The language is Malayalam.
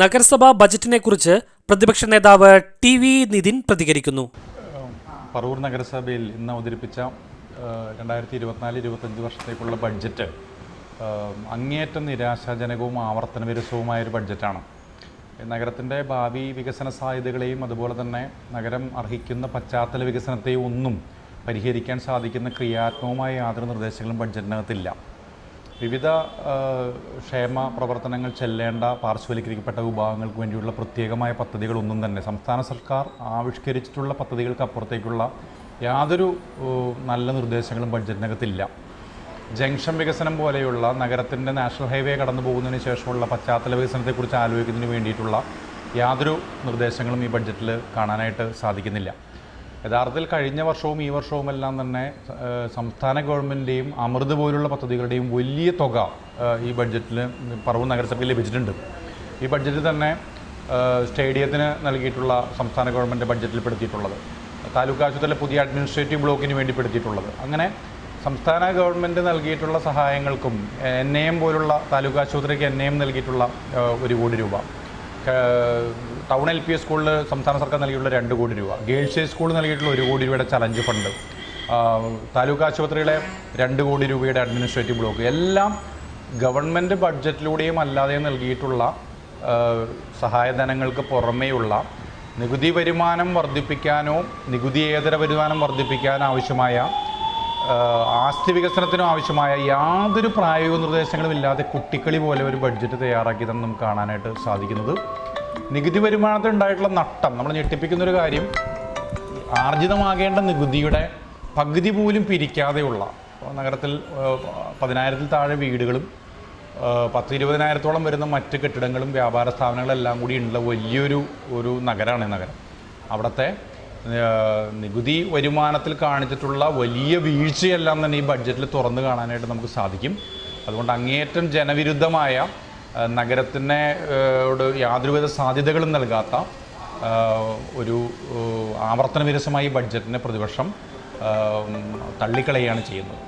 നഗരസഭാ ബജറ്റിനെ കുറിച്ച് പ്രതിപക്ഷ നേതാവ് ടി വി നിതിൻ പ്രതികരിക്കുന്നു. പറവൂർ നഗരസഭയിൽ ഇന്ന് അവതരിപ്പിച്ച രണ്ടായിരത്തി ഇരുപത്തിനാല് ഇരുപത്തഞ്ച് വർഷത്തേക്കുള്ള ബഡ്ജറ്റ് അങ്ങേയറ്റം നിരാശാജനകവും ആവർത്തന വിരസവുമായ ഒരു ബഡ്ജറ്റാണ്. നഗരത്തിന്റെ ഭാവി വികസന സാധ്യതകളെയും അതുപോലെ തന്നെ നഗരം അർഹിക്കുന്ന പശ്ചാത്തല വികസനത്തെയും ഒന്നും പരിഹരിക്കാൻ സാധിക്കുന്ന ക്രിയാത്മകമായ യാതൊരു നിർദ്ദേശങ്ങളും ബഡ്ജറ്റിനകത്തില്ല. വിവിധ ക്ഷേമ പ്രവർത്തനങ്ങൾ ചെല്ലേണ്ട പാർശ്വവൽക്കരിക്കപ്പെട്ട വിഭാഗങ്ങൾക്ക് വേണ്ടിയുള്ള പ്രത്യേകമായ പദ്ധതികളൊന്നും തന്നെ സംസ്ഥാന സർക്കാർ ആവിഷ്കരിച്ചിട്ടുള്ള പദ്ധതികൾക്ക് അപ്പുറത്തേക്കുള്ള യാതൊരു നല്ല നിർദ്ദേശങ്ങളും ബഡ്ജറ്റിനകത്തില്ല. ജംഗ്ഷൻ വികസനം പോലെയുള്ള നഗരത്തിന്റെ നാഷണൽ ഹൈവേ കടന്നു പോകുന്നതിന് ശേഷമുള്ള പശ്ചാത്തല വികസനത്തെക്കുറിച്ച് ആലോചിക്കുന്നതിന് വേണ്ടിയിട്ടുള്ള യാതൊരു നിർദ്ദേശങ്ങളും ഈ ബഡ്ജറ്റിൽ കാണാനായിട്ട് സാധിക്കുന്നില്ല. യഥാർത്ഥത്തിൽ കഴിഞ്ഞ വർഷവും ഈ വർഷവും എല്ലാം തന്നെ സംസ്ഥാന ഗവൺമെന്റിന്റെയും അമൃത് പോലുള്ള പദ്ധതികളുടെയും വലിയ തുക ഈ ബഡ്ജറ്റിൽ പറവൂർ നഗരസഭയിൽ ലഭിച്ചിട്ടുണ്ട്. ഈ ബഡ്ജറ്റിൽ തന്നെ സ്റ്റേഡിയത്തിന് നൽകിയിട്ടുള്ള സംസ്ഥാന ഗവൺമെന്റ് ബഡ്ജറ്റിൽ പെടുത്തിയിട്ടുള്ളത്. താലൂക്ക് ആശുപത്രിയിലെ പുതിയ അഡ്മിനിസ്ട്രേറ്റീവ് ബ്ലോക്കിന് വേണ്ടി പെടുത്തിയിട്ടുള്ളത്. അങ്ങനെ സംസ്ഥാന ഗവൺമെന്റ് നൽകിയിട്ടുള്ള സഹായങ്ങൾക്കും എൻ എം പോലുള്ള താലൂക്ക് ആശുപത്രിക്ക് എൻ എ നൽകിയിട്ടുള്ള ഒരു കോടി രൂപ. ടൗൺ എൽ പി സ്കൂളിൽ സംസ്ഥാന സർക്കാർ നൽകിയിട്ടുള്ള രണ്ട് കോടി രൂപ. ഗേൾസ് ഹൈ സ്കൂൾ നൽകിയിട്ടുള്ള ഒരു കോടി രൂപയുടെ ചലഞ്ച് ഫണ്ട്. താലൂക്ക് ആശുപത്രിയിലെ രണ്ട് കോടി രൂപയുടെ അഡ്മിനിസ്ട്രേറ്റീവ് ബ്ലോക്ക്. എല്ലാം ഗവൺമെന്റ് ബഡ്ജറ്റിലൂടെയും അല്ലാതെയും നൽകിയിട്ടുള്ള സഹായധനങ്ങൾക്ക് പുറമേയുള്ള നികുതി വരുമാനം വർദ്ധിപ്പിക്കാനോ നികുതിയേതര വരുമാനം വർദ്ധിപ്പിക്കാനോ ആവശ്യമായ ആസ്തി വികസനത്തിനും ആവശ്യമായ യാതൊരു പ്രായോഗിക നിർദ്ദേശങ്ങളും ഇല്ലാതെ കുട്ടിക്കളി പോലെ ഒരു ബഡ്ജറ്റ് തയ്യാറാക്കിയതെന്ന് നമുക്ക് കാണാനായിട്ട് സാധിക്കുന്നത്. നികുതി വരുമാനത്തിൽ ഉണ്ടായിട്ടുള്ള നട്ടം നമ്മൾ ഞെട്ടിപ്പിക്കുന്ന ഒരു കാര്യം ആർജിതമാകേണ്ട നികുതിയുടെ പകുതി പോലും പിരിക്കാതെയുള്ള നഗരത്തിൽ പതിനായിരത്തിൽ താഴെ വീടുകളും പത്ത് ഇരുപതിനായിരത്തോളം വരുന്ന മറ്റ് കെട്ടിടങ്ങളും വ്യാപാര സ്ഥാപനങ്ങളെല്ലാം കൂടി ഉള്ള വലിയൊരു ഒരു നഗരമാണ് ഈ നഗരം. അവിടുത്തെ നികുതി വരുമാനത്തിൽ കാണിച്ചിട്ടുള്ള വലിയ വീഴ്ചയെല്ലാം തന്നെ ഈ ബഡ്ജറ്റിൽ തുറന്നു കാണാനായിട്ട് നമുക്ക് സാധിക്കും. അതുകൊണ്ട് അങ്ങേയറ്റം ജനവിരുദ്ധമായ നഗരത്തിനെ യാതൊരുവിധ സാധ്യതകളും നൽകാത്ത ഒരു ആവർത്തന വിരസമായി ബഡ്ജറ്റിനെ പ്രതിപക്ഷം തള്ളിക്കളയാണ് ചെയ്യുന്നത്.